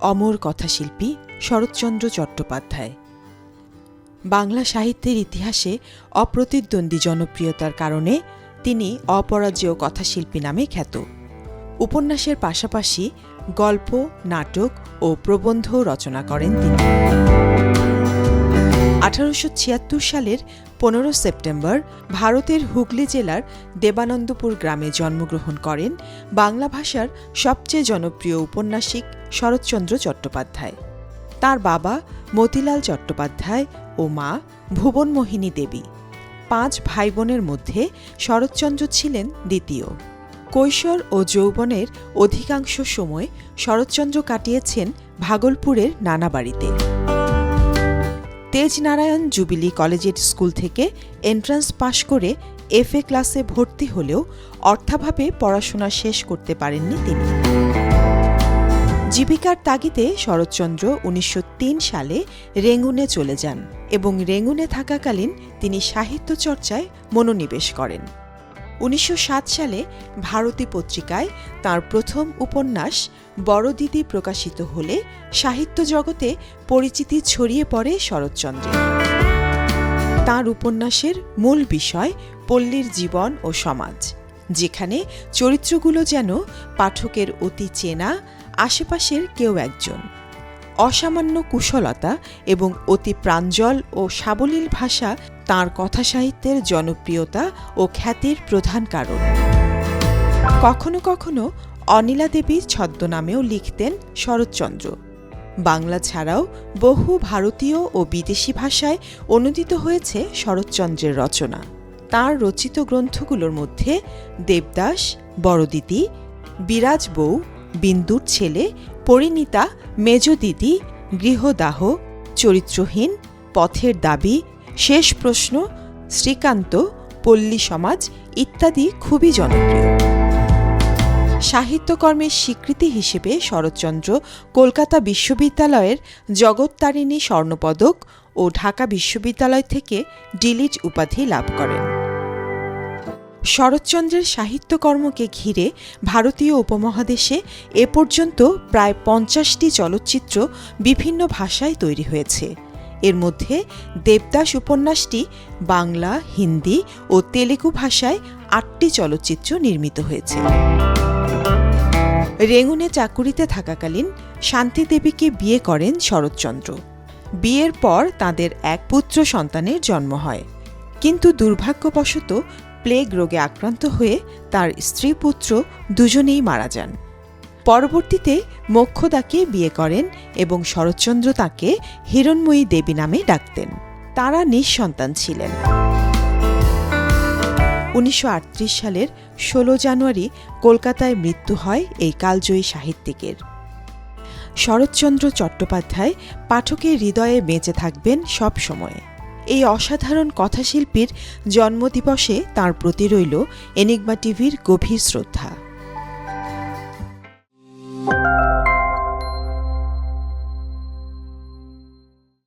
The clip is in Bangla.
অমর কথাশিল্পী শরৎচন্দ্র চট্টোপাধ্যায়। বাংলা সাহিত্যের ইতিহাসে অপ্রতিদ্বন্দ্বী জনপ্রিয়তার কারণে তিনি অপরাজেয় কথাশিল্পী নামে খ্যাত। উপন্যাসের পাশাপাশি গল্প, নাটক ও প্রবন্ধ রচনা করেন তিনি। আঠারোশো ছিয়াত্তর সালের পনেরো সেপ্টেম্বর ভারতের হুগলি জেলার দেবানন্দপুর গ্রামে জন্মগ্রহণ করেন বাংলা ভাষার সবচেয়ে জনপ্রিয় উপন্যাসিক শরৎচন্দ্র চট্টোপাধ্যায়। তার বাবা মতিলাল চট্টোপাধ্যায় ও মা ভুবনমোহিনী দেবী। পাঁচ ভাই বোনের মধ্যে শরৎচন্দ্র ছিলেন দ্বিতীয়। কৈশোর ও যৌবনের অধিকাংশ সময় শরৎচন্দ্র কাটিয়েছেন ভাগলপুরের নানা বাড়িতে। তেজনারায়ণ জুবিলি কলেজের স্কুল থেকে এন্ট্রান্স পাশ করে এফএ ক্লাসে ভর্তি হলেও অর্থাভাবে পড়াশোনা শেষ করতে পারেননি তিনি। জীবিকার তাগিদে শরৎচন্দ্র উনিশশো তিন সালে রেঙ্গুনে চলে যান এবং রেঙ্গুনে থাকাকালীন তিনি সাহিত্য চর্চায় মনোনিবেশ করেন। উনিশশো সাত সালে ভারতী পত্রিকায় তার প্রথম উপন্যাস বড়দিদি প্রকাশিত হলে সাহিত্য জগতে পরিচিতি ছড়িয়ে পড়ে শরৎচন্দ্রের। তার উপন্যাসের মূল বিষয় পল্লীর জীবন ও সমাজ, যেখানে চরিত্রগুলো যেন পাঠকের অতি চেনা আশেপাশের কেউ একজন। অসামান্য কুশলতা এবং অতি প্রাঞ্জল ও সাবলীল ভাষা তাঁর কথা সাহিত্যের জনপ্রিয়তা ও খ্যাতির প্রধান কারণ। কখনো কখনো অনিলা দেবীর ছদ্মনামেও লিখতেন শরৎচন্দ্র। বাংলা ছাড়াও বহু ভারতীয় ও বিদেশি ভাষায় অনুদিত হয়েছে শরৎচন্দ্রের রচনা। তার রচিত গ্রন্থগুলোর মধ্যে দেবদাস, বড়দিদি, বিরাজ বউ বিন্দুর ছেলে পরিণীতা মেজদিদি গৃহদাহ, চরিত্রহীন, পথের দাবি, শেষ প্রশ্ন, শ্রীকান্ত, পল্লী সমাজ ইত্যাদি খুবই জনপ্রিয়। সাহিত্যকর্মের স্বীকৃতি হিসেবে শরৎচন্দ্র কলকাতা বিশ্ববিদ্যালয়ের জগত্তারিণী স্বর্ণপদক ও ঢাকা বিশ্ববিদ্যালয় থেকে ডিলিট উপাধি লাভ করেন। শরৎচন্দ্রের সাহিত্যকর্মকে ঘিরে ভারতীয় উপমহাদেশে এ পর্যন্ত প্রায় পঞ্চাশটি চলচ্চিত্র বিভিন্ন ভাষায় তৈরি হয়েছে। এর মধ্যে দেবদাস উপন্যাসটি বাংলা, হিন্দি ও তেলেগু ভাষায় আটটি চলচ্চিত্র নির্মিত হয়েছে। রেঙ্গুনে চাকুরিতে থাকাকালীন শান্তি দেবীকে বিয়ে করেন শরৎচন্দ্র। বিয়ের পর তাদের এক পুত্র সন্তানের জন্ম হয়। কিন্তু দুর্ভাগ্যবশত প্লেগ রোগে আক্রান্ত হয়ে তার স্ত্রী পুত্র দুজনেই মারা যান। পরবর্তীতে মোক্ষদাকে বিয়ে করেন এবং শরৎচন্দ্র তাকে হিরণময়ী দেবী নামে ডাকতেন। তারা নিঃসন্তান ছিলেন। উনিশশো আটত্রিশ সালের ষোলো জানুয়ারি কলকাতায় মৃত্যু হয় এই কালজয়ী সাহিত্যিকের। শরৎচন্দ্র চট্টোপাধ্যায় পাঠকের হৃদয়ে বেঁচে থাকবেন সব সময় এই অসাধারণ কথাশিল্পীর জন্মদিবসে তার প্রতি রইল এনিগমা টিভির গভীর শ্রদ্ধা।